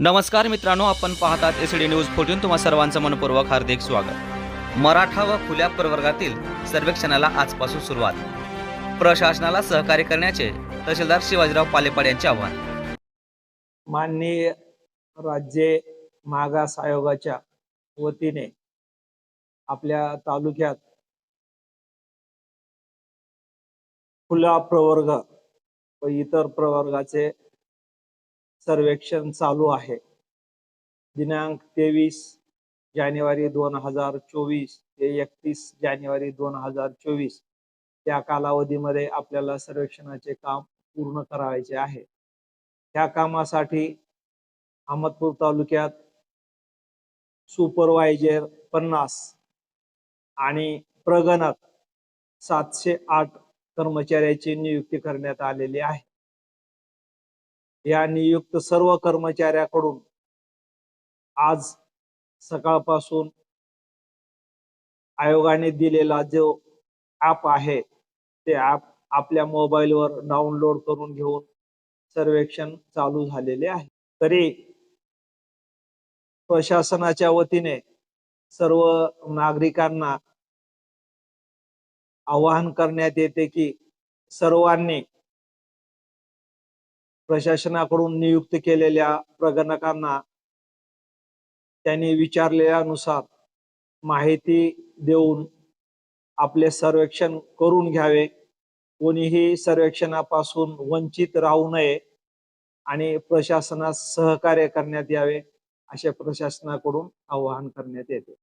नमस्कार मित्रांनो आपण पाहतात एस डी न्यूज फोर्टीन तुम्हा सर्वांचं मनपूर्वक हार्दिक स्वागत. मराठा व खुल्या प्रवर्गातील सर्वेक्षणाला आजपासून सुरुवात. प्रशासनाला सहकार्य करण्याचे तहसीलदार शिवाजीराव पालेपाड यांचे आवाहन. माननीय राज्य मागास आयोगाच्या वतीने आपल्या तालुक्यात खुला प्रवर्ग व इतर प्रवर्गाचे सर्वेक्षण चालू आहे. दिनांक तेवीस जानेवारी दोन हजार चोवीस ते एकतीस जानेवारी दोन हजार चोवीस. त्या कालावधीमध्ये आपल्याला सर्वेक्षणाचे काम पूर्ण करायचे आहे. या कामासाठी अहमदपूर तालुक्यात सुपरवायझर पन्नास आणि प्रगणक सातशे आठ कर्मचाऱ्याची नियुक्ती करण्यात आलेली आहे. या नियुक्त सर्व कर्मचाऱ्याकडून आज सकाळपासून आयोगाने दिलेला जो ॲप आहे ते ॲप आपल्या मोबाईलवर डाउनलोड करून घेऊन सर्वेक्षण चालू झालेले आहे. तरी प्रशासनाच्या वतीने सर्व नागरिकांना आवाहन करण्यात येते की सर्वांनी प्रशासनाकडून नियुक्त केलेल्या प्रगणकांना त्यांनी विचारलेल्यानुसार माहिती देऊन आपले सर्वेक्षण करून घ्यावे. कोणीही सर्वेक्षणापासून वंचित राहू नये आणि प्रशासनास सहकार्य करण्यात यावे असे प्रशासनाकडून आवाहन करण्यात येते.